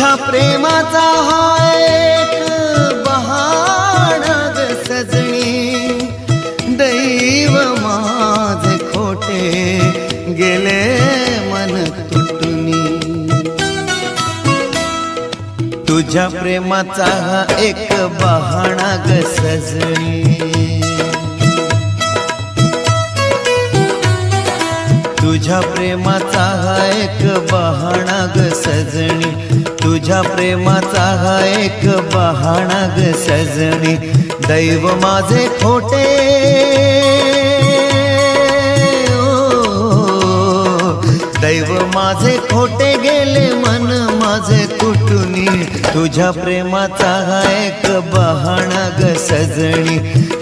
तुझ्या प्रेमाचा हा एक बहाणा सजणी दैव माझ खोटे गेले मन तुटुनी. तुझ्या प्रेमाचा हा एक बहाणा ग सजणी तुझ्या प्रेमाचा हा एक बहाणा ग सजणी तुझ्या प्रेमाचा हा एक बहाणा ग सजणी दैव माझे खोटे. दैव माझे खोटे गेले मन माझे कुटुनी तुझ्या प्रेमाचा हा एक बहाणा ग सजणी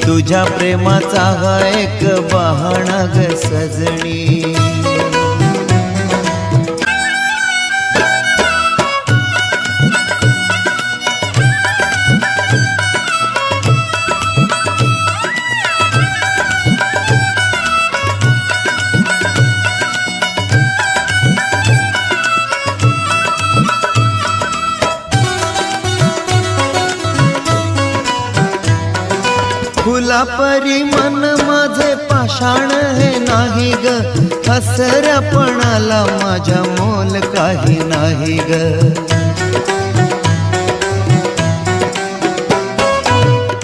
तुझ्या प्रेमाचा हा एक बहाणा ग सजणी तुला परी मन माझे पाषाण हे नाही ग. हसरपणाला माझ्या मोल काही नाही ग.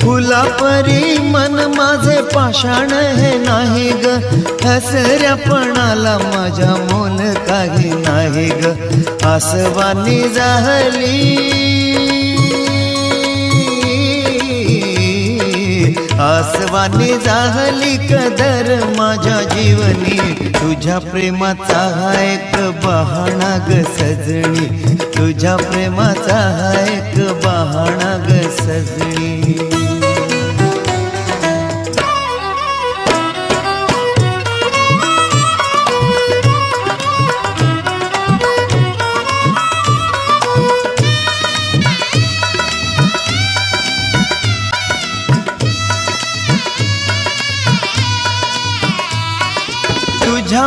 तुला परी मन माझे पाषाण हे नाही ग. हसऱ्यापणाला माझ्या मोल काही नाही ग. आसवानी जाहली. आसवानी झाली कदर माझ्या जीवनी. तुझ्या प्रेमाचा हा एक बहाणा ग सजणी तुझ्या प्रेमाचा हा एक बहाणा ग सजणी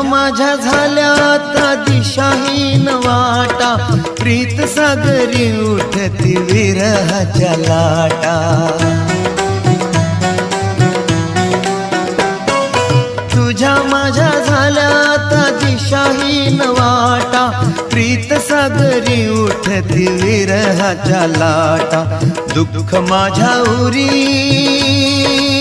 माझ्या झाल्या आता दिशाहीन वाटा. प्रीत सागरी उठती विरहाच्या लाटा. तुझ्या माझ्या झाल्या आता दिशाहीन वाटा. प्रीत सागरी उठती विरहाच्या लाटा. दुःख माझ्या उरी.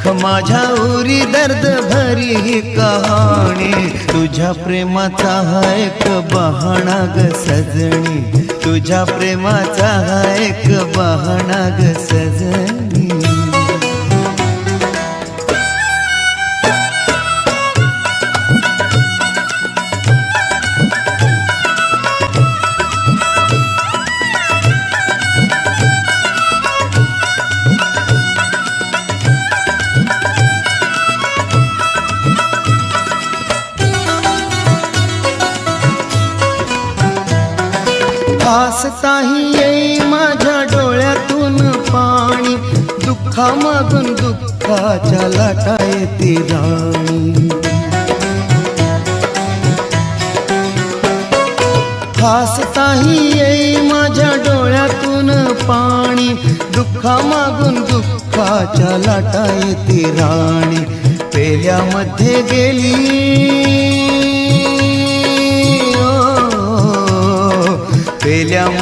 दुःख माझ्या उरी दर्द भरी ही कहाणी. तुझ्या प्रेमाचा हा एक बहाणा ग सजणी तुझ्या प्रेमाचा हा एक बहाणा ग सजणी हसताही येई माझ्या डोळ्यातून पाणी. दुःखामागून दुःखाच्या लाटा येते राणी. हसताही येई माझ्या डोळ्यातून पाणी. दुःखामागून दुःखाच्या लाटा येते राणी. पेल्यामध्ये गेली.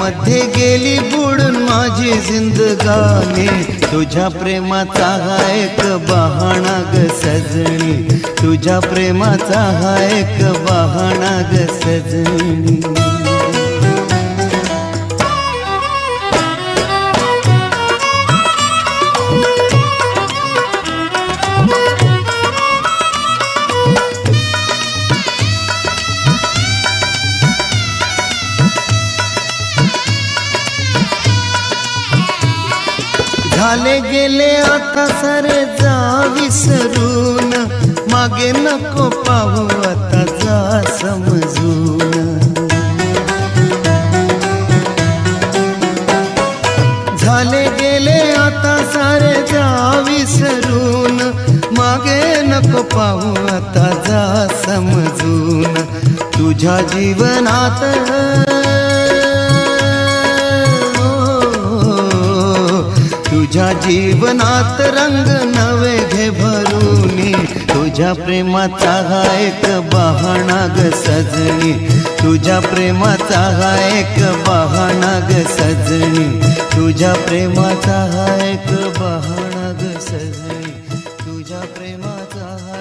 मध्ये गेली बुडून माझी जिंदगानी. तुझ्या प्रेमाचा हा एक बहाणा ग सजणी तुझ्या प्रेमाचा हा एक बहाणा ग सजणी झाले गेले आता सारे जा विसरून. मागे नको पाहू आता जा समजून. झाले गेले आता सारे जा विसरून. मागे नको पाहू आता जा समजून. तुझ्या जीवनात तुझ्या जीवनात रंग नवे घे भरूनी. तुझ्या प्रेमाचा हा एक बहाणा ग सजणी तुझ्या प्रेमाचा हा एक बहाणा ग सजणी तुझ्या प्रेमाचा हा एक बहाणा ग सजणी तुझ्या प्रेमाचा हा